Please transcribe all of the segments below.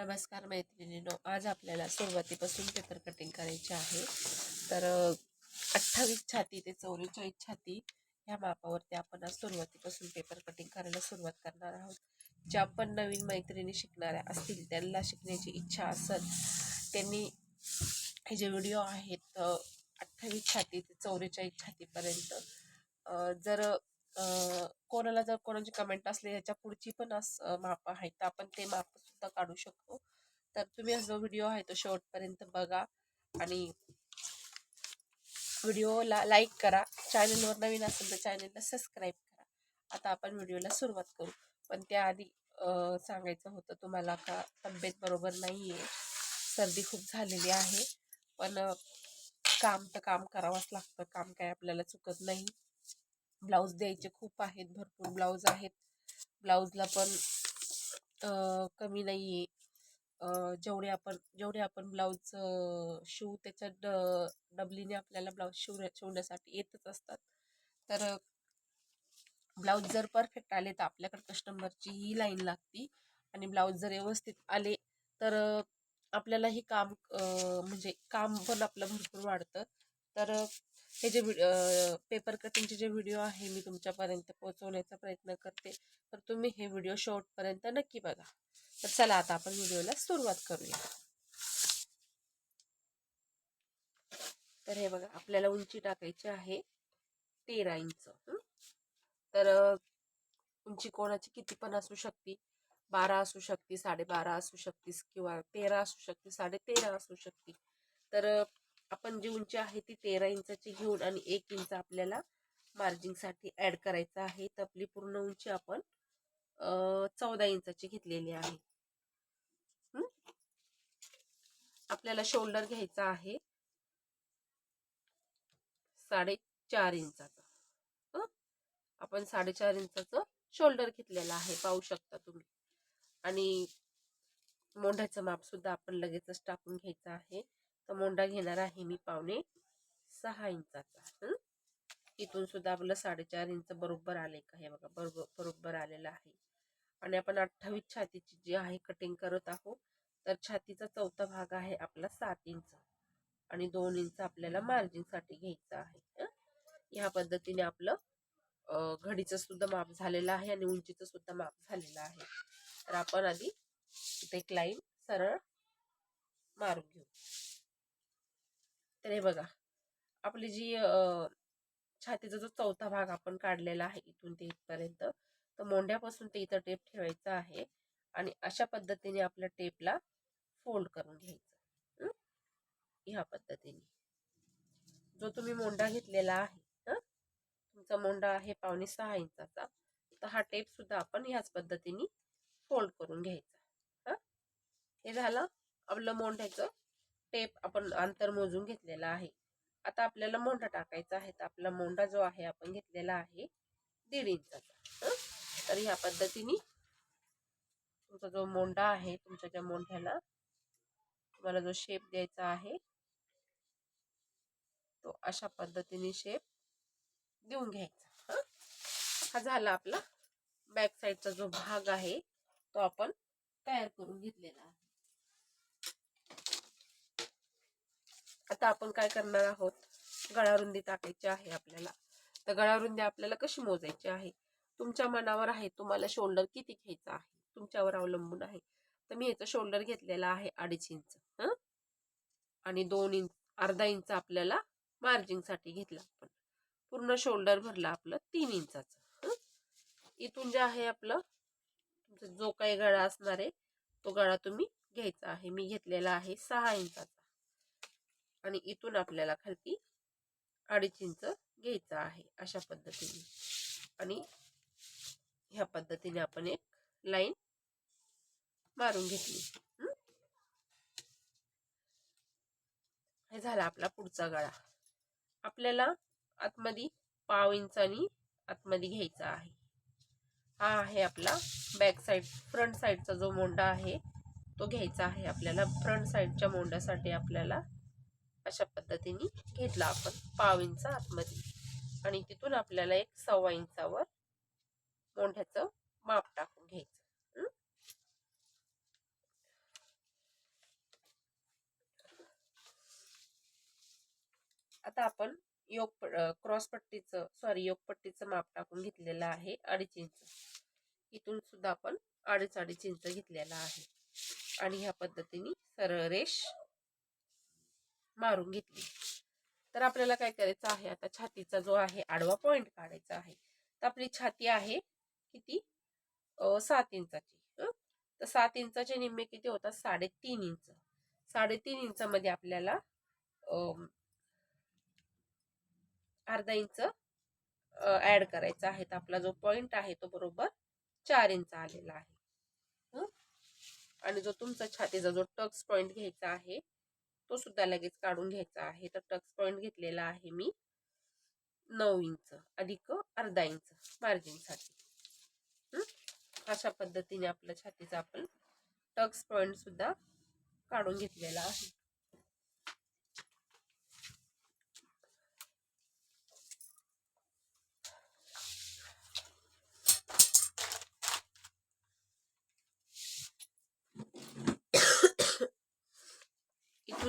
नमस्कार मैत्रिणींनो आज आपल्याला सुरुवातीपासून पेपर कटिंग करायचे आहे. तर अठ्ठावीस छाती ते चौवेचाळीस छाती ह्या मापावरती आपण आज सुरुवातीपासून पेपर कटिंग करायला सुरुवात करणार आहोत. ज्या पण नवीन मैत्रिणी शिकणाऱ्या असतील त्यांना शिकण्याची इच्छा असेल त्यांनी हे जे व्हिडिओ आहेत अठ्ठावीस छाती ते चौवेचाळीस छातीपर्यंत जर कोणाला जर कोणाची कमेंट असली याच्या पुढची पण अस माप आहेत तर आपण ते माप सुद्धा काढू शकतो. तर तुम्ही हा जो व्हिडिओ आहे तो शेवटपर्यंत बघा आणि व्हिडिओला लाईक करा. चॅनलवर नवीन असेल तर चॅनलला सबस्क्राईब करा. आता आपण व्हिडिओला सुरुवात करू. पण त्याआधी सांगायचं होतं तुम्हाला का तब्येत बरोबर नाही आहे सर्दी खूप झालेली आहे. पण काम तर काम करावंच लागतं. काम काय आपल्याला चुकत नाही. ब्लाऊज द्यायचे खूप आहेत. भरपूर ब्लाऊज आहेत. ब्लाऊजला पण कमी नाही आहे जेवढे आपण जेवढे आपण ब्लाऊज शिवू त्याच्या ड डबलीने आपल्याला ब्लाऊज शिव शिवण्यासाठी येतच असतात. तर ब्लाऊज जर परफेक्ट आले तर आपल्याकडे कस्टमरची ही लाईन लागती आणि ब्लाऊज जर व्यवस्थित आले तर आपल्याला आपल्यालाही काम म्हणजे काम पण आपलं भरपूर वाढतं. तर हे जे पेपर कटिंगचे जे व्हिडिओ आहे मी तुमच्यापर्यंत पोहोचवण्याचा प्रयत्न करते. तर तुम्ही हे व्हिडिओ शेवटपर्यंत नक्की बघा. तर चला आता आपण व्हिडिओला सुरुवात करूया. तर हे बघा आपल्याला उंची टाकायची आहे तेरा इंच. तर उंची कोणाची किती पण असू शकते. बारा असू शकते साडेबारा असू शकते किंवा तेरा असू शकते साडे तेरा असू शकते. तर आपण जी उंची आहे ती तेरा इंचाची घेऊन आणि एक इंच आपल्याला मार्जिंगसाठी ॲड करायचं आहे. तर आपली पूर्ण उंची आपण चौदा इंचाची घेतलेली आहे. आपल्याला शोल्डर घ्यायचा आहे. साडेचार इंचाचा. आपण साडेचार इंचाचं शोल्डर घेतलेलं आहे. पाहू शकता तुम्ही. आणि मोठ्याचं माप सुद्धा आपण लगेचच टाकून घ्यायचं आहे. तर मोंडा घेणार आहे मी पावणे सहा इंचाचा. इथून सुद्धा आपलं साडेचार इंच बरोबर आले का? हे बघा बरोबर बरोबर आलेलं आहे. आणि आपण अठ्ठावीस छातीची जी आहे कटिंग करत आहोत तर छातीचा चौथा भाग आहे आपला सात इंच. आणि दोन इंच आपल्याला मार्जिनसाठी घ्यायचं आहे. ह्या पद्धतीने आपलं घडीचं सुद्धा माप झालेलं आहे आणि उंचीचं सुद्धा माप झालेलं आहे. तर आपण आधी इथे एक लाईन सरळ मारून घेऊ तर हे बघा आपली जी छातीचा जो चौथा भाग आपण काढलेला आहे इथून ते इथपर्यंत तर मोंढ्यापासून ते इथं टेप ठेवायचा आहे आणि अशा पद्धतीने आपल्या टेपला फोल्ड करून घ्यायचं ह्या पद्धतीने जो तुम्ही मोंडा घेतलेला आहे हं? तुमचा मोंडा आहे पावणे सहा इंचाचा तर हा टेप सुद्धा आपण ह्याच पद्धतीने फोल्ड करून घ्यायचा हं? हे झालं आपलं मोंढ्याचं टेप आपण अंतर मोजून घेतलेलं आहे. आता आपल्याला मोंढा टाकायचा आहे. तर आपला मोंढा जो आहे आपण घेतलेला आहे दीड इंचाचा. तर ह्या पद्धतीने तुमचा जो मोंढा आहे तुमच्या ज्या मोंढ्याला तुम्हाला जो शेप द्यायचा आहे तो अशा पद्धतीने शेप देऊन घ्यायचा. हा? झाला आपला बॅक साईडचा जो भाग आहे तो आपण तयार करून घेतलेला आहे. आता आपण काय करणार आहोत? गळारुंदी टाकायची आहे आपल्याला. तर गळारुंदी आपल्याला कशी मोजायची आहे? तुमच्या मनावर आहे तुम्हाला शोल्डर किती घ्यायचा आहे? तुमच्यावर अवलंबून आहे. तर मी याचं शोल्डर घेतलेला आहे अडीच इंच हं? आणि दोन इंच अर्धा इंच आपल्याला मार्जिंगसाठी घेतला आपण. पूर्ण शोल्डर भरला आपलं तीन इंचाचं हं? इथून जे आहे आपलं तुमचा जो काही गळा असणार आहे तो गळा तुम्ही घ्यायचा आहे. मी घेतलेला आहे सहा इंचाचा. आणि इथून आपल्याला खालती अडीच इंच घ्यायचं आहे अशा पद्धतीने. आणि ह्या पद्धतीने आपण एक लाईन मारून घेतली. हे? झाला आपला पुढचा गळा. आपल्याला आतमध्ये पाव इंचानी आतमध्ये घ्यायचा आहे. हा आहे आपला बॅक साईड फ्रंट साईडचा जो मोंडा आहे तो घ्यायचा आहे. आपल्याला फ्रंट साईडच्या मोंड्यासाठी आपल्याला अशा पद्धतीने घेतला आपण पाव इंच आतमध्ये. आणि तिथून आपल्याला एक सव्वा इंचावर मोठ्याच माप टाकून घ्यायचं. आता आपण योग क्रॉस पट्टीच सॉरी योगपट्टीचं माप टाकून घेतलेलं आहे अडीच इंच. इथून सुद्धा आपण अडीच अडीच इंच घेतलेला आहे. आणि ह्या पद्धतीने सरळ रेष मारून घेतली. तर आपल्याला काय करायचं आहे? आता छातीचा जो आहे आडवा पॉइंट काढायचा आहे. तर आपली छाती आहे किती? सात इंचाची. तर सात इंचाचे निम्मे किती होतात? साडेतीन इंच. साडेतीन इंचामध्ये आपल्याला अर्धा इंच ऍड करायचा आहे. तर आपला जो पॉइंट आहे तो बरोबर चार इंच आलेला आहे. आणि जो तुमचा छातीचा जो टक्स पॉइंट घ्यायचा आहे तो सुद्धा लगेच काढून घ्यायचा आहे. तर टक्स पॉइंट घेतलेला आहे मी. नऊ इंच अधिक अर्धा इंच मार्जिनसाठी अशा पद्धतीने आपलं छातीचा आपण टक्स पॉइंट सुद्धा काढून घेतलेला आहे.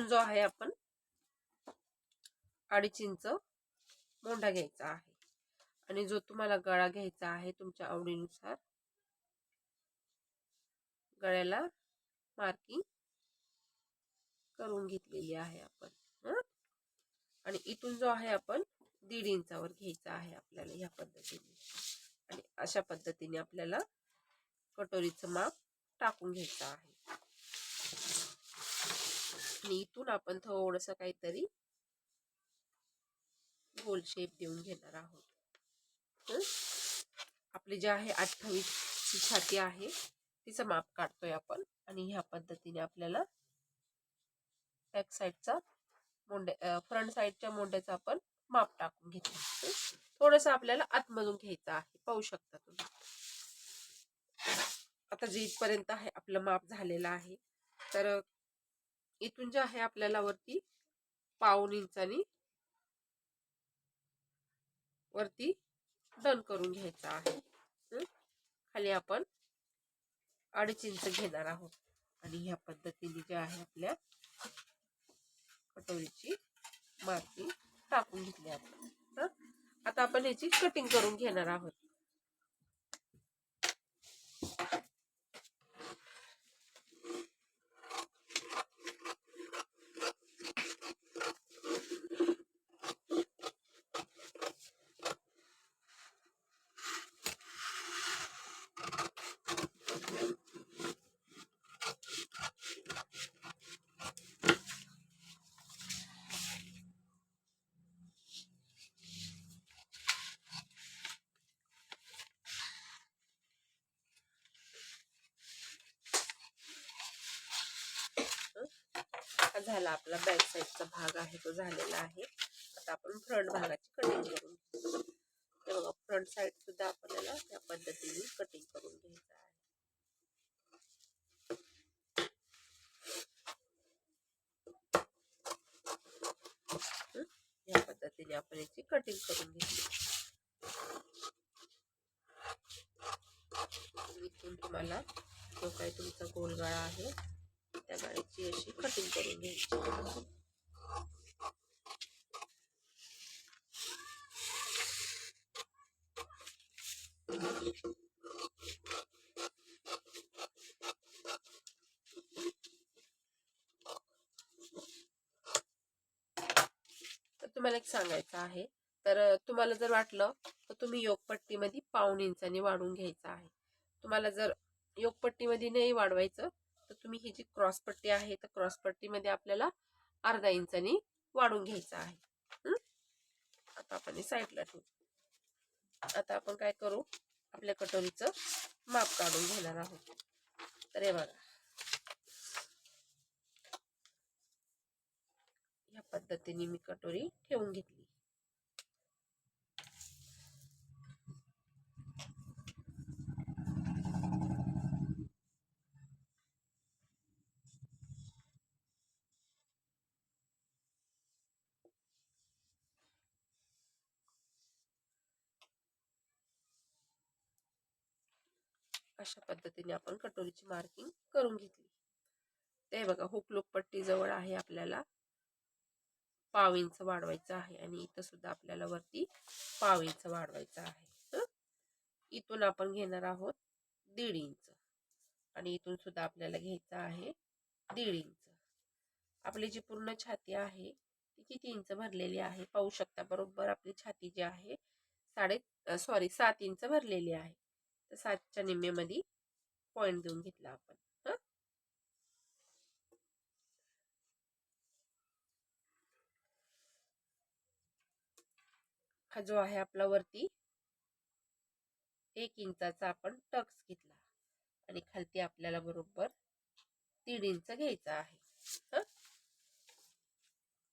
इथून जो आहे आपण अडीच इंच मोंढा घ्यायचा आहे. आणि जो तुम्हाला गळा घ्यायचा आहे तुमच्या आवडीनुसार गळ्याला मार्किंग करून घेतलेली आहे आपण आणि इथून जो आहे आपण दीड इंचावर घ्यायचा आहे आपल्याला ह्या पद्धतीने. आणि अशा पद्धतीने आपल्याला कटोरीचं माप टाकून घ्यायचं आहे. आणि इथून आपण थोडस काहीतरी गोल शेप देऊन घेणार आहोत. आपले जे आहे अठ्ठावीस छाती आहे तिचं माप काढतोय आपण आणि ह्या पद्धतीने आपल्याला बॅक साईडचा मोंडे फ्रंट साईडच्या मोंड्याचा आपण माप टाकून घेतो थोडस आपल्याला आतमधून घ्यायचं आहे. पाहू शकता तुम्ही. आता जे इथपर्यंत आहे आपलं माप झालेलं आहे. तर इथून जे आहे आपल्याला वरती पाऊन इंचानी वरती डन करून घ्यायचा आहे. खाली आपण अडीच इंच घेणार आहोत. आणि ह्या पद्धतीने जे आहे आपल्या कटोरीची माती टाकून घेतली आपण. तर आता आपण याची कटिंग करून घेणार आहोत हा झाला आपला बॅक साईडचा भाग आहे तो झालेला आहे. आता आपण फ्रंट भागाची कटिंग करून घेऊ. हे बघा फ्रंट साईड सुद्धा आपल्याला त्या पद्धतीने कटिंग करून घ्यायचं आहे. या पद्धतीने आपण याची कटिंग करून घेतली. इथून तुम्हाला जो काही तुमचा गोलगाळा आहे त्या अशी कटिंग करून घ्यायची तर तुम्हाला एक सांगायचं आहे. तर तुम्हाला जर वाटलं तर तुम्ही योगपट्टीमध्ये पाऊण इंचाने वाढवून घ्यायचं आहे. तुम्हाला जर योगपट्टीमध्ये नाही वाढवायचं तुम्ही ही जी क्रॉस पट्टी आहे तर क्रॉस पट्टीमध्ये आपल्याला अर्धा इंचानी वाढून घ्यायचं आहे. आता आपण हे साईडला ठेवू. आता आपण काय करू? आपल्या कटोरीचं माप काढून घेणार आहोत. तर हे बघा. या पद्धतीने मी कटोरी ठेवून घेतली. अशा पद्धतीने आपण कटोरीची मार्किंग करून घेतली. ते बघा हुक लुक पट्टी जवळ आहे आपल्याला. पाव इंच वाढवायचं आहे आणि इथं सुद्धा आपल्याला वरती पाव इंच वाढवायचं आहे. इथून आपण घेणार आहोत दीड इंच. आणि इथून सुद्धा आपल्याला घ्यायचं आहे दीड इंच. आपली जी पूर्ण छाती आहे ती किती इंच भरलेली आहे? पाहू शकता बरोबर आपली छाती जी आहे साडे सॉरी सात इंच भरलेली आहे. तर सातच्या निम्मेमध्ये पॉईंट देऊन घेतला आपण. हं? हा जो आहे आपला वरती एक इंचाचा आपण टक्स घेतला. आणि खालती आपल्याला बरोबर दीड इंच घ्यायचा आहे.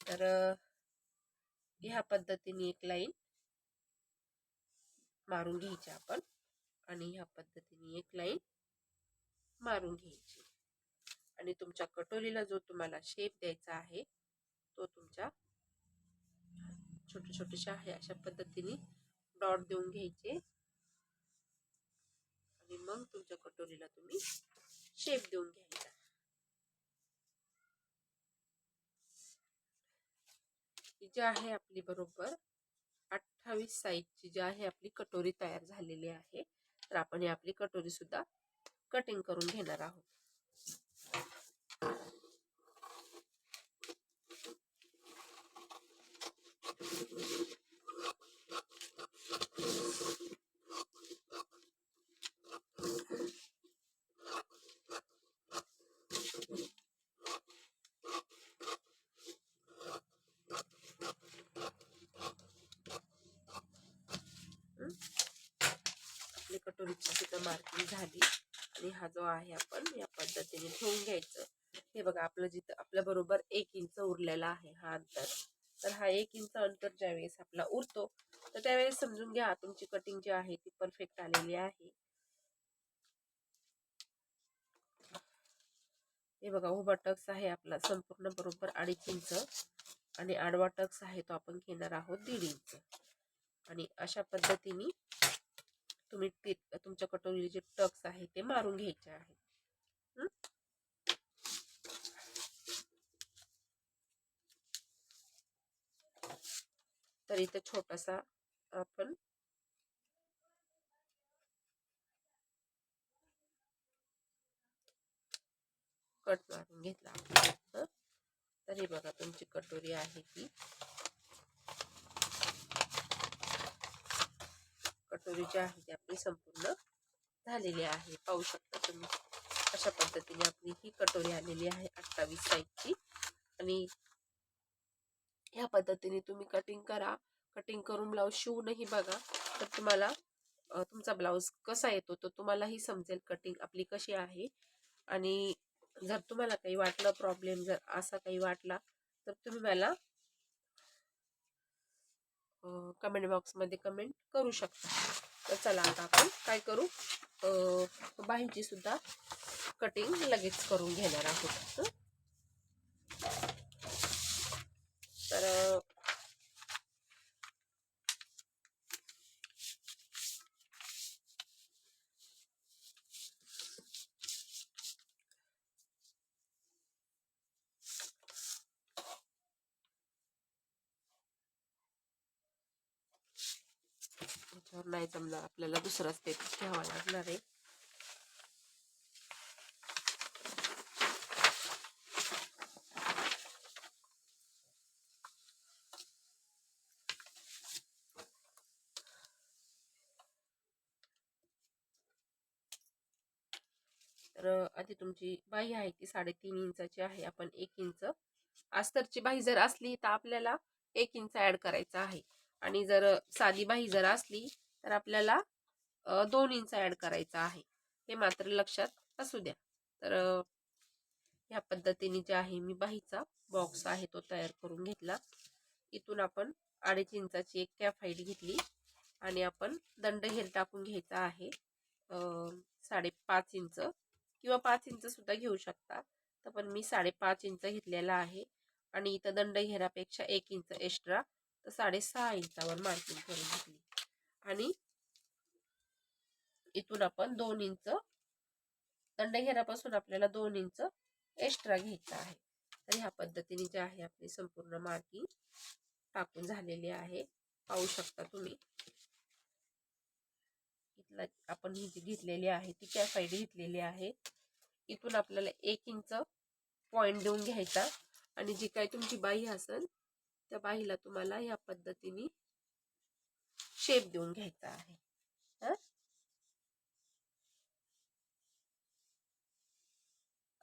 तर ह्या पद्धतीने एक लाईन मारून घ्यायची आपण. आणि ह्या पद्धतीने एक लाईन मारून घ्यायची. आणि तुमच्या कटोरीला जो तुम्हाला शेप द्यायचा आहे तो तुमच्या छोटे छोटेशा आहे अशा पद्धतीने डॉट देऊन घ्यायचे. आणि मग तुमच्या कटोरीला तुम्ही शेप देऊन घ्यायचा. ही जी आहे आपली बरोबर अठ्ठावीस साईजची जी आहे आपली कटोरी तयार झालेली आहे तर आपण ही आपली कटोरी सुद्धा कटिंग करून घेणार आहोत आपली कटोरीची सुद्धा मार्किंग झाली. आणि हा जो आहे आपण या पद्धतीने ठेवून घ्यायचं. हे बघा आपलं जिथं आपल्या बरोबर एक इंच उरलेला आहे हा अंतर. तर हा एक इंच अंतर ज्यावेळेस आपला उरतो तर त्यावेळेस समजून घ्या तुमची कटिंग जी आहे ती परफेक्ट आलेली आहे. हे बघा उभा टक्स आहे आपला संपूर्ण बरोबर अडीच इंच. आणि आडवा टक्स आहे तो आपण घेणार आहोत दीड इंच. आणि अशा पद्धतीने तुम्ही तुमच्या कटोरीचे जे टक्स आहे ते मारून घ्यायचे आहे तर इथे छोटासा आपण कट मारून घेतला. तरी तर बघा तुमची कटोरी आहे ती. कटोरी जी आहे ती आपली संपूर्ण झालेली आहे. पाहू शकता तुम्ही अशा पद्धतीने आपली ही कटोरी आलेली आहे अठ्ठावीस साईजची. आणि ह्या पद्धतीने तुम्ही कटिंग करा. कटिंग करून ब्लाऊज शिवूनही बघा. तर तुम्हाला तुमचा ब्लाऊज कसा येतो तो तुम्हालाही समजेल कटिंग आपली कशी आहे. आणि जर तुम्हाला काही वाटलं प्रॉब्लेम जर असा काही वाटला तर तुम्ही मला कमेंट बॉक्समध्ये कमेंट करू शकता. तर चला आता आपण काय करू? बाहींची सुद्धा कटिंग लगेच करून घेणार आहोत. तर अ, आपल्याला दुसरा स्टेप घ्यावा लागणार आहे. तर आधी तुमची बाही आहे ती साडेतीन इंचाची आहे आपण एक इंच. अस्तरची बाही जर असली तर आपल्याला एक इंच ऍड करायचा आहे. आणि जर साधी बाही जर असली तर आपल्याला दोन इंच ऍड करायचा आहे. हे मात्र लक्षात असू द्या. तर ह्या पद्धतीने जे आहे मी बाहीचा बॉक्स आहे तो तयार करून घेतला. इथून आपण अडीच इंचाची एक कॅफाईट घेतली आणि आपण दंड हेर टाकून घ्यायचा आहे. साडेपाच इंच किंवा पाच इंच सुद्धा घेऊ शकता. तर पण मी साडेपाच इंच घेतलेला आहे आणि इथं दंड घेरापेक्षा एक इंच एक्स्ट्रा तर साडेसहा इंचावर मार्किंग करून घेतली. आणि इथून आपण दोन इंच दंडघेरापासून आपल्याला दोन इंच एक्स्ट्रा घ्यायचा आहे. तर ह्या पद्धतीने जे आहे आपली संपूर्ण मार्किंग टाकून झालेली आहे. पाहू शकता तुम्ही. इथला आपण ही जी घेतलेली आहे ती त्या साईड घेतलेली आहे. इथून आपल्याला एक इंच पॉइंट देऊन घ्यायचा. आणि जी काही तुमची बाही असेल त्या बाहीला तुम्हाला ह्या पद्धतीने शेप देऊन घ्यायचा आहे.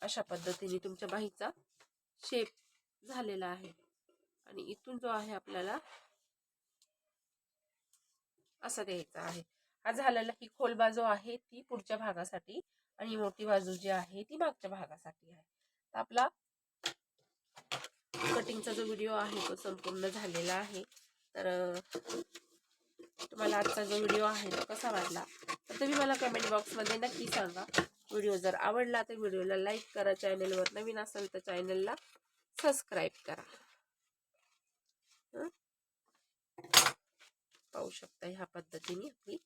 अशा पद्धतीने तुमच्या बाहीचा शेप झालेला आहे. आणि इथून जो आहे आपल्याला असा द्यायचा आहे. हा झालेला ही खोल बाजू आहे ती पुढच्या भागासाठी आणि मोठी बाजू जी आहे ती मागच्या भागासाठी आहे. तर आपला कटिंगचा जो व्हिडिओ आहे तो संपूर्ण झालेला आहे. तर तुम्हाला आजचा जो व्हिडिओ आहे तो कसा वाटला? तर तुम्ही मला कमेंट बॉक्समध्ये नक्की सांगा. व्हिडिओ जर आवडला तर व्हिडिओला लाईक करा. चॅनलवर नवीन असेल तर चॅनलला सबस्क्राईब करा. पाहू शकता ह्या पद्धतीने आपली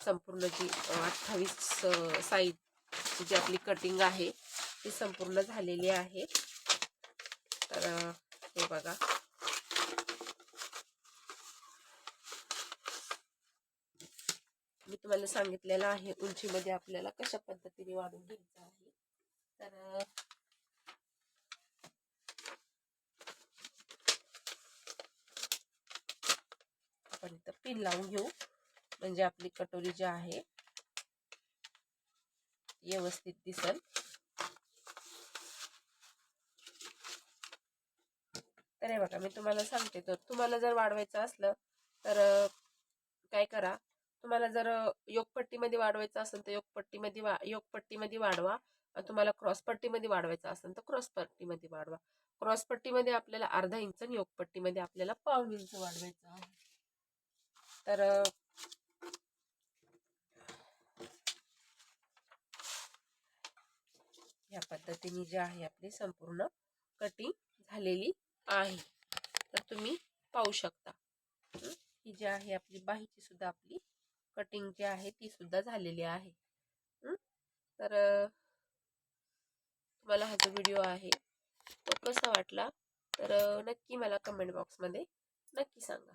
संपूर्ण जी अठ्ठावीस साईज जी आपली कटिंग आहे ती संपूर्ण झालेली आहे. तर हे बघा. मी तुम्हाला सांगितलेलं आहे उंचीमध्ये आपल्याला कशा पद्धतीने वाढून घ्यायचं आहे. तर आपण इथं पिन लावून घेऊ. म्हणजे आपली कटोरी जी आहे व्यवस्थित दिसल. तर हे बघा मी तुम्हाला सांगते तर तुम्हाला जर वाढवायचं असलं तर काय करा तुम्हाला जर योगपट्टीमध्ये वाढवायचं असेल तर योगपट्टीमध्ये वा योगपट्टीमध्ये वाढवा. तुम्हाला क्रॉसपट्टीमध्ये वाढवायचं असेल तर क्रॉसपट्टीमध्ये वाढवा. क्रॉसपट्टीमध्ये आपल्याला अर्धा इंच आणि योगपट्टीमध्ये आपल्याला पाऊन इंच वाढवायचं आहे. तर या पद्धतीने जी आहे आपली संपूर्ण कटिंग झालेली आहे. तर तुम्ही पाहू शकता. ही जी आहे आपली बाहीची सुद्धा आपली कटिंग जी आहे ती सुद्धा झालेली आहे. तर तुम्हाला हा जो व्हिडिओ आहे तो कसा वाटला? तर नक्की मला कमेंट बॉक्समध्ये नक्की सांगा.